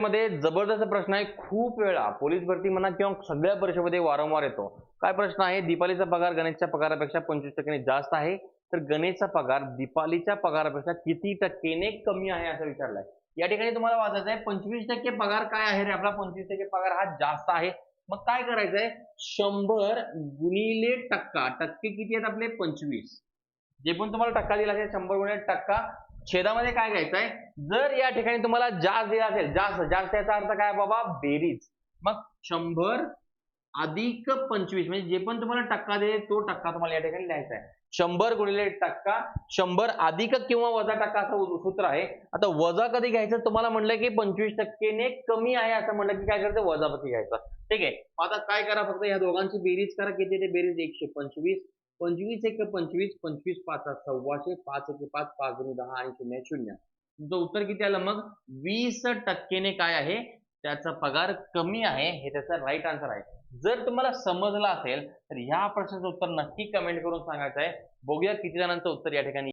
मध्ये जबरदस्त प्रश्न आहे. खूप वेळा पोलीस भरती म्हणा किंवा सगळ्या परीक्षेमध्ये वारंवार येतो. काय प्रश्न आहे? दीपालीचा पगार गणेशच्या पगारापेक्षा पंचवीस टक्क्याने जास्त आहे. तर गणेशचा पगार दीपालीच्या पगारापेक्षा किती टक्केने कमी आहे असं विचारलंय. या ठिकाणी तुम्हाला वाचायचं आहे पंचवीस टक्के पगार काय आहे रे आपला? पंचवीस टक्के पगार हा जास्त आहे. मग काय करायचंय? शंभर गुणिले टक्का टक्के किती आहेत आपले? पंचवीस. जे पण तुम्हाला टक्का दिला असेल शंभर गुणिले टक्का छेदामध्ये काय घ्यायचं आहे जर या ठिकाणी तुम्हाला जास्त दिला असेल जास्त जास्त याचा अर्थ काय बाबा? बेरीज. मग शंभर अधिक पंचवीस म्हणजे जे पण तुम्हाला टक्का दे तो टक्का तुम्हाला या ठिकाणी लिहायचा आहे. शंभर गुणिले टक्का शंभर अधिक किंवा वजा टक्का असं सूत्र आहे. आता वजा कधी घ्यायचं? तुम्हाला म्हणलं की पंचवीस टक्केने कमी आहे असं म्हणलं की काय करायचं? वजापती घ्यायचं. ठीक आहे. आता काय करा फक्त या दोघांची बेरीज करा. किती ते बेरीज? एकशे पंचवीस. पंचवीस एक पंचवीस पंचवीस पाच सव्वाशे पाच एक पाच पाच दोन दहा आणि शून्य शून्य. तुमचं उत्तर किती आलं मग? वीस टक्केने काय आहे? त्याचा पगार कमी आहे. हे त्याचा राईट आन्सर आहे. जर तुम्हाला समजलं असेल तर ह्या प्रश्नाचं उत्तर नक्की कमेंट करून सांगायचं आहे. बघूया किती जणांचं उत्तर या ठिकाणी